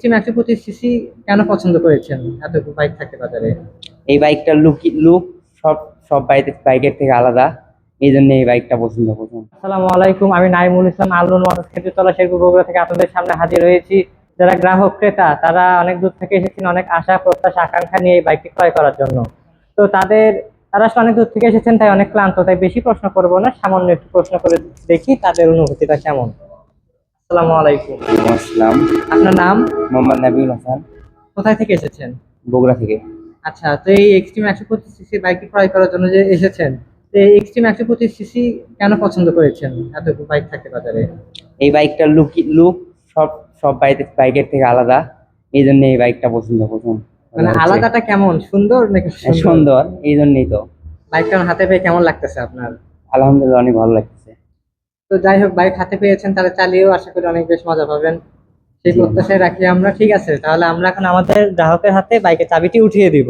Extreme একশো পঁচিশ CC কেন পছন্দ করেছেন? এত বাইক বাজারে। এই বাইকটার লুক লুক সব সব বাইকের বাইকের থেকে আলাদা। এই জন্য এই বাইকটা পছন্দ করলাম আসসালামু আলাইকুম আমি নাইমুল ইসলাম মোটর শেরপুর বগুড়া থেকে আপনাদের সামনে হাজির হয়েছি। যারা গ্রাহক ক্রেতা তারা অনেক দূর থেকে এসেছেন অনেক আশা প্রত্যাশা আকাঙ্ক্ষা নিয়ে এই বাইকটি ক্রয় করার জন্য। তো তাদের তারা অনেক দূর থেকে এসেছেন তাই অনেক ক্লান্ত। তাই বেশি প্রশ্ন করব না সামান্য একটু প্রশ্ন করে দেখি তাদের অনুভূতিটা কেমন। আসসালামু আলাইকুম। আসসালাম। আপনার নাম? মোহাম্মদ নাবিউল হাসান। কোথায় থেকে এসেছেন? বগুড়া থেকে। আচ্ছা তো এই এক্সট্রিম একশো পঁচিশ সিসি বাইকটি ক্রয় করার জন্য যে এসেছেন তো এই এক্সট্রিম একশো পঁচিশ সিসি কেন পছন্দ করেছেন? এত বাইক থাকে বাজারে। এই বাইকটার লুক লুক সব সব বাইকের বাইকের থেকে আলাদা। এই জন্য এই বাইকটা পছন্দ করলাম মানে আলাদাটা কেমন সুন্দর নাকি হ্যাঁ, সুন্দর? এই জন্যই তো। বাইকটা হাতে পেয়ে কেমন লাগতেছে আপনার? আলহামদুলিল্লাহ অনেক ভালো লাগতেছে। তো যাই হোক বাইক হাতে পেয়েছেন তাহলে চালিয়েও আশা করি অনেক বেশ মজা পাবেন। সেই প্রত্যাশায় রাখি আমরা ঠিক আছে। তাহলে আমরা এখন আমাদের গ্রাহকের হাতে বাইকের চাবিটি উঠিয়ে দিব।